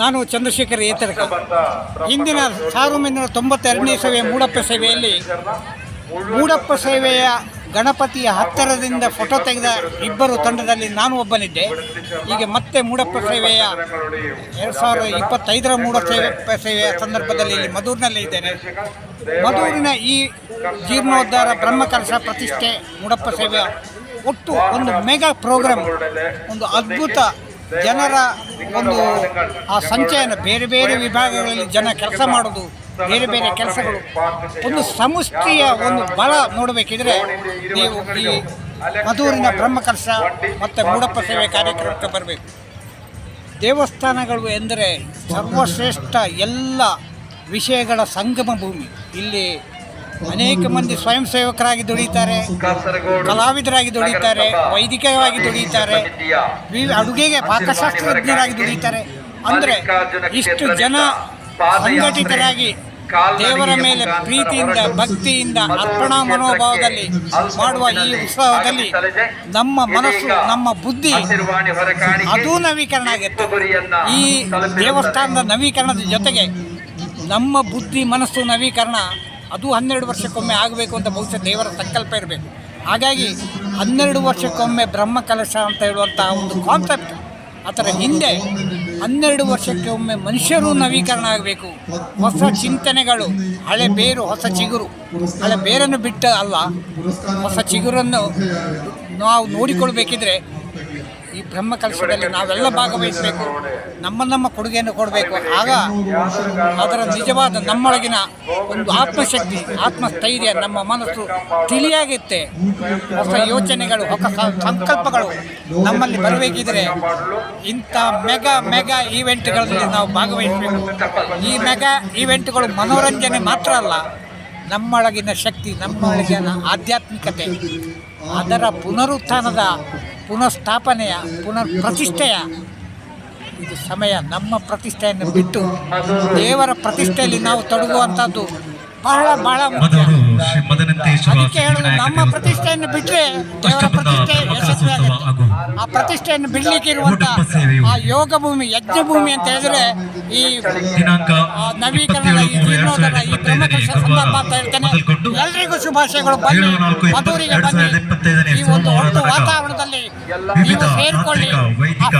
ನಾನು ಚಂದ್ರಶೇಖರ್ ಏತರಕ. ಹಿಂದಿನ ಸಾವಿರದ ಒಂಬೈನೂರ ತೊಂಬತ್ತೆರಡನೇ ಸೇವೆ ಮೂಡಪ್ಪ ಸೇವೆಯಲ್ಲಿ ಮೂಡಪ್ಪ ಸೇವೆಯ ಗಣಪತಿಯ ಹತ್ತಿರದಿಂದ ಫೋಟೋ ತೆಗೆದ ಇಬ್ಬರು ತಂಡದಲ್ಲಿ ನಾನು ಒಬ್ಬನಿದ್ದೆ. ಈಗ ಮತ್ತೆ ಮೂಡಪ್ಪ ಸೇವೆಯ ಎರಡು ಸಾವಿರದ ಇಪ್ಪತ್ತೈದರ ಮೂಡಪ್ಪ ಸೇವೆ ಸೇವೆಯ ಸಂದರ್ಭದಲ್ಲಿ ಇಲ್ಲಿ ಮಧೂರಿನಲ್ಲೇ ಇದ್ದೇನೆ. ಮಧೂರಿನ ಈ ಜೀರ್ಣೋದ್ಧಾರ ಬ್ರಹ್ಮಕಲಶ ಪ್ರತಿಷ್ಠೆ ಮೂಡಪ್ಪ ಸೇವೆಯ ಒಟ್ಟು ಒಂದು ಮೆಗಾ ಪ್ರೋಗ್ರಾಮ್, ಒಂದು ಅದ್ಭುತ ಜನರ ಒಂದು ಆ ಸಂಚಯನ ಬೇರೆ ಬೇರೆ ವಿಭಾಗಗಳಲ್ಲಿ ಜನ ಕೆಲಸ ಮಾಡೋದು ಬೇರೆ ಬೇರೆ ಕೆಲಸಗಳು. ಒಂದು ಸಮಷ್ಟಿಯ ಒಂದು ಬಲ ನೋಡಬೇಕಿದ್ರೆ ನೀವು ಈ ಮಧೂರಿನ ಬ್ರಹ್ಮಕಲಶ ಮತ್ತು ಮೂಡಪ್ಪ ಸೇವೆ ಕಾರ್ಯಕ್ರಮಕ್ಕೆ ಬರಬೇಕು. ದೇವಸ್ಥಾನಗಳು ಎಂದರೆ ಸರ್ವಶ್ರೇಷ್ಠ ಎಲ್ಲ ವಿಷಯಗಳ ಸಂಗಮ ಭೂಮಿ. ಇಲ್ಲಿ ಅನೇಕ ಮಂದಿ ಸ್ವಯಂ ಸೇವಕರಾಗಿ ದುಡಿತಾರೆ ಕಲಾವಿದರಾಗಿ ದುಡಿತಾರೆ ವೈದಿಕವಾಗಿ ದುಡಿತಾರೆ ಅಡುಗೆಗೆ ಪಾಕಶಾಸ್ತ್ರಜ್ಞರಾಗಿ ದುಡಿತಾರೆ. ಅಂದರೆ ಇಷ್ಟು ಜನ ಸಂಘಟಿತರಾಗಿ ದೇವರ ಮೇಲೆ ಪ್ರೀತಿಯಿಂದ ಭಕ್ತಿಯಿಂದ ಅರ್ಪಣಾ ಮನೋಭಾವದಲ್ಲಿ ಮಾಡುವ ಈ ಉತ್ಸವದಲ್ಲಿ ನಮ್ಮ ಮನಸ್ಸು ನಮ್ಮ ಬುದ್ಧಿ ಅದು ನವೀಕರಣ ಆಗಿತ್ತು. ಈ ದೇವಸ್ಥಾನದ ನವೀಕರಣದ ಜೊತೆಗೆ ನಮ್ಮ ಬುದ್ಧಿ ಮನಸ್ಸು ನವೀಕರಣ ಅದು ಹನ್ನೆರಡು ವರ್ಷಕ್ಕೊಮ್ಮೆ ಆಗಬೇಕು ಅಂತ ಬಹುಶಃ ದೇವರ ಸಂಕಲ್ಪ ಇರಬೇಕು. ಹಾಗಾಗಿ ಹನ್ನೆರಡು ವರ್ಷಕ್ಕೊಮ್ಮೆ ಬ್ರಹ್ಮ ಕಲಶ ಅಂತ ಹೇಳುವಂಥ ಒಂದು ಕಾನ್ಸೆಪ್ಟ್ ಅದರ ಹಿಂದೆ ಹನ್ನೆರಡು ವರ್ಷಕ್ಕೆ ಒಮ್ಮೆ ಮನುಷ್ಯರು ನವೀಕರಣ ಆಗಬೇಕು. ಹೊಸ ಚಿಂತನೆಗಳು, ಹಳೆ ಬೇರು, ಹೊಸ ಚಿಗುರು. ಹಳೆ ಬೇರನ್ನು ಬಿಟ್ಟ ಅಲ್ಲ, ಹೊಸ ಚಿಗುರನ್ನು ನಾವು ನೋಡಿಕೊಳ್ಬೇಕಿದ್ರೆ ಈ ಬ್ರಹ್ಮ ಕಲಶದಲ್ಲಿ ನಾವೆಲ್ಲ ಭಾಗವಹಿಸಬೇಕು. ನಮ್ಮ ನಮ್ಮ ಕೊಡುಗೆಯನ್ನು ಕೊಡಬೇಕು. ಆಗ ಅದರ ನಿಜವಾದ ನಮ್ಮೊಳಗಿನ ಒಂದು ಆತ್ಮಶಕ್ತಿ, ಆತ್ಮಸ್ಥೈರ್ಯ ನಮ್ಮ ಮನಸ್ಸು ತಿಳಿಯಾಗಿತ್ತೆ ಹೊಸ ಯೋಚನೆಗಳು, ಹೊಸ ಸಂಕಲ್ಪಗಳು ನಮ್ಮಲ್ಲಿ ಬರಬೇಕಿದ್ರೆ ಇಂಥ ಮೆಗಾ ಮೆಗಾ ಈವೆಂಟ್ಗಳಲ್ಲಿ ನಾವು ಭಾಗವಹಿಸಬೇಕು. ಈ ಮೆಗಾ ಈವೆಂಟ್ಗಳು ಮನೋರಂಜನೆ ಮಾತ್ರ ಅಲ್ಲ, ನಮ್ಮೊಳಗಿನ ಶಕ್ತಿ, ನಮ್ಮೊಳಗಿನ ಆಧ್ಯಾತ್ಮಿಕತೆ, ಅದರ ಪುನರುತ್ಥಾನದ ಪುನಃಸ್ಥಾಪನೆಯ ಪುನರ್ ಪ್ರತಿಷ್ಠೆಯ ಇದು ಸಮಯ ನಮ್ಮ ಪ್ರತಿಷ್ಠೆಯನ್ನು ಬಿಟ್ಟು ದೇವರ ಪ್ರತಿಷ್ಠೆಯಲ್ಲಿ ನಾವು ತೊಡಗುವಂಥದ್ದು ಬಹಳ ಬಹಳ ಮುಖ್ಯ. ಅದಕ್ಕೆ ಹೇಳೋದು ನಮ್ಮ ಪ್ರತಿಷ್ಠೆಯನ್ನು ಬಿಟ್ಟರೆ ದೇವರ ಪ್ರತಿಷ್ಠೆ ಯಶಸ್ವಿ ಆಗುತ್ತೆ ಆ ಪ್ರತಿಷ್ಠೆಯನ್ನು ಬಿಡ್ಲಿಕ್ಕೆ ಇರುವಂತ ಆ ಯೋಗ ಭೂಮಿ ಯಜ್ಞ ಭೂಮಿ ಅಂತ ಹೇಳಿದ್ರೆ ಈ ನವೀಕರಣ ಈ ಈ ಸಂದರ್ಭ ಅಂತ ಹೇಳ್ತೇನೆ. ಎಲ್ರಿಗೂ ಶುಭಾಶಯಗಳು. ಬನ್ನಿ. ಮಧುರಿಗೆ ಬನ್ನಿ. ಈ ಒಂದು ಒಟ್ಟು ವಾತಾವರಣದಲ್ಲಿ ವಿವಿಧ ತಾಂತ್ರಿಕ, ವೈದಿಕ,